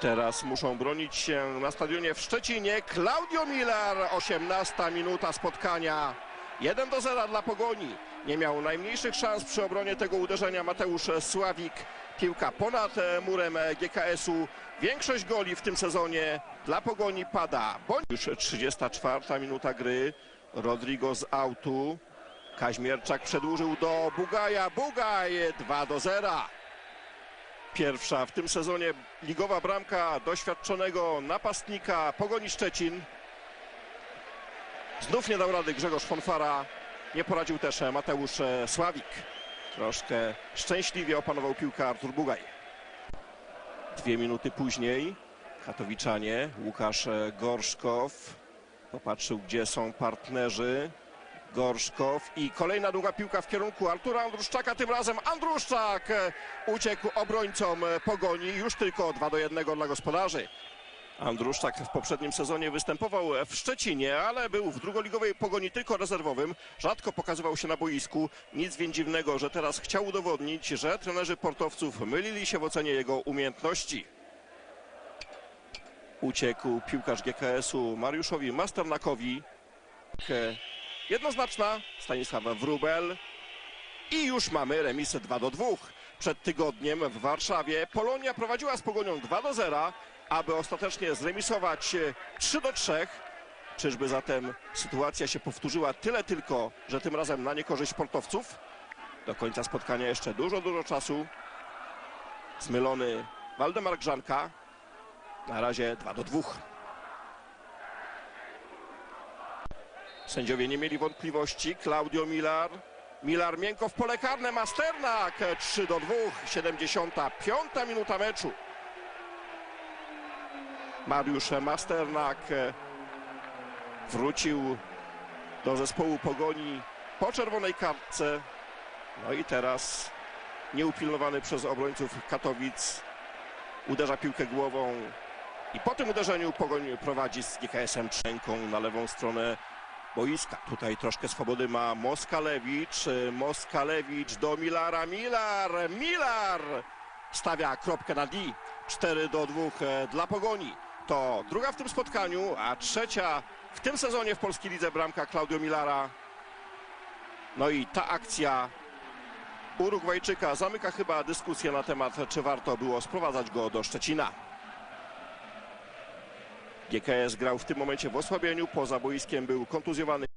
Teraz muszą bronić się na stadionie w Szczecinie. Claudio Miller, 18 minuta spotkania. 1 do 0 dla Pogoni. Nie miał najmniejszych szans przy obronie tego uderzenia Mateusz Sławik. Piłka ponad murem GKS-u. Większość goli w tym sezonie dla Pogoni pada. Bądź już 34 minuta gry. Rodrigo z autu. Kaźmierczak przedłużył do Bugaja. Bugaj 2 do 0. Pierwsza w tym sezonie ligowa bramka doświadczonego napastnika Pogoni Szczecin. Znów nie dał rady Grzegorz Fonfara. Nie poradził też Mateusz e, Sławik. Troszkę szczęśliwie opanował piłkę Artur Bugaj. Dwie minuty później Katowiczanie, Łukasz e, Gorszkow. Popatrzył, gdzie są partnerzy. Gorszkow i kolejna długa piłka w kierunku Artura Andruszczaka. Tym razem Andruszczak uciekł obrońcom Pogoni. Już tylko 2 do 1 dla gospodarzy. Andruszczak w poprzednim sezonie występował w Szczecinie, ale był w drugoligowej Pogoni tylko rezerwowym. Rzadko pokazywał się na boisku. Nic więc dziwnego, że teraz chciał udowodnić, że trenerzy portowców mylili się w ocenie jego umiejętności. Uciekł piłkarz GKS-u Mariuszowi Masternakowi. E, Jednoznaczna Stanisław Wrubel. I już mamy remis 2 do 2. Przed tygodniem w Warszawie Polonia prowadziła z Pogonią 2 do 0, aby ostatecznie zremisować e, 3 do 3. Czyżby zatem sytuacja się powtórzyła tyle tylko, że tym razem na niekorzyść sportowców? Do końca spotkania jeszcze dużo, dużo czasu. Zmylony Waldemar Grzanka. Na razie 2 do 2. Sędziowie nie mieli wątpliwości. Claudio Milar. Milar miękko w pole karne. Masternak 3 do 2. 75 minuta meczu. Mariusz Masternak e, wrócił do zespołu Pogoni po czerwonej kartce. No i teraz nieupilnowany przez obrońców Katowic uderza piłkę głową i po tym uderzeniu Pogoń prowadzi z GKS-em na lewą stronę boiska. Tutaj troszkę swobody ma Moskalewicz. Moskalewicz do Milara. Milar! Milar! Stawia kropkę na D. 4 do 2 e, dla Pogoni. To druga w tym spotkaniu, a trzecia w tym sezonie w Polskiej Lidze bramka Claudio Milara. No i ta akcja Urugwajczyka zamyka chyba dyskusję na temat, czy warto było sprowadzać go do Szczecina. GKS grał w tym momencie w osłabieniu. Poza boiskiem był kontuzjowany